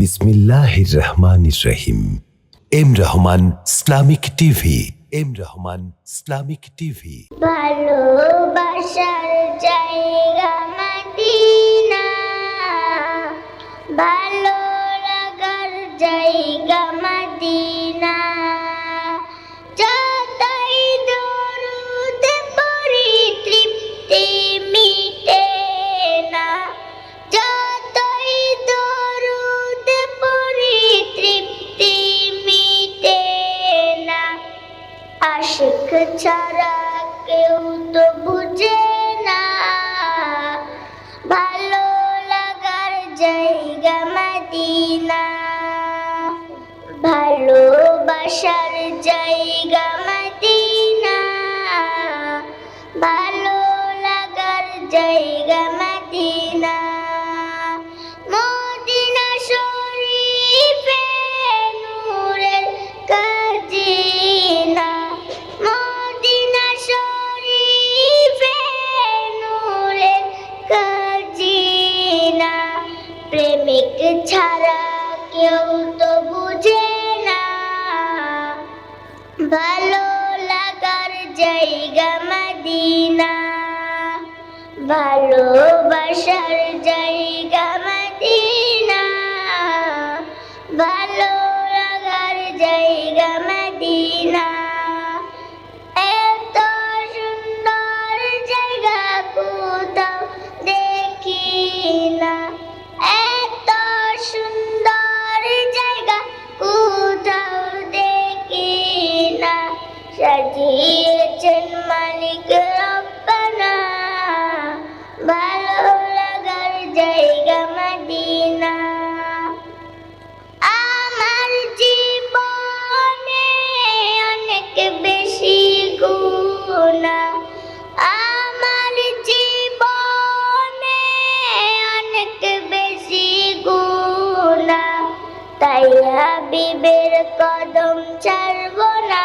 বিসমিল্লাহির রহমান রহিম। M Rahman Islamic TV. M Rahman Islamic TV. ভালোবাসার জায়গা মদিনা আশিক ছাড়া কেউ তো বুঝে না। ভালো লাগার জায়গা মদিনা। ভালোবাসার জায়গা প্রেমিক ছাড়া কেউ তো বুঝে না। ভালো লাগার জায়গা মদিনা। ভালোবাসার জায়গা মদিনা। ভালো লাগার জায়গা মদিনা। সাজিয়েছেন মালিক রব্বানা। ভালো লাগার জায়গা মদিনা। আমার জীবনে অনেক বেশি গুণা। আমার জীবনে অনেক বেশি গুণা। তাই হাবিবের কদম ছাড়ব না।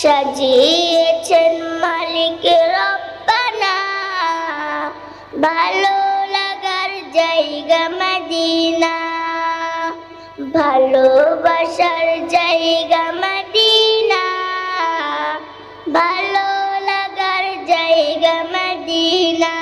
সাজিয়েছেন মালিক রব্বানা। ভালো লাগার জায়গা মদিনা। ভালোবাসার জায়গা মদিনা। ভালো লাগার জায়গা মদিনা।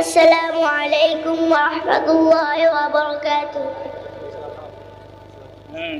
আসসালামু আলাইকুম ওয়া রাহমাতুল্লাহি ওয়া বারাকাতুহু। হুম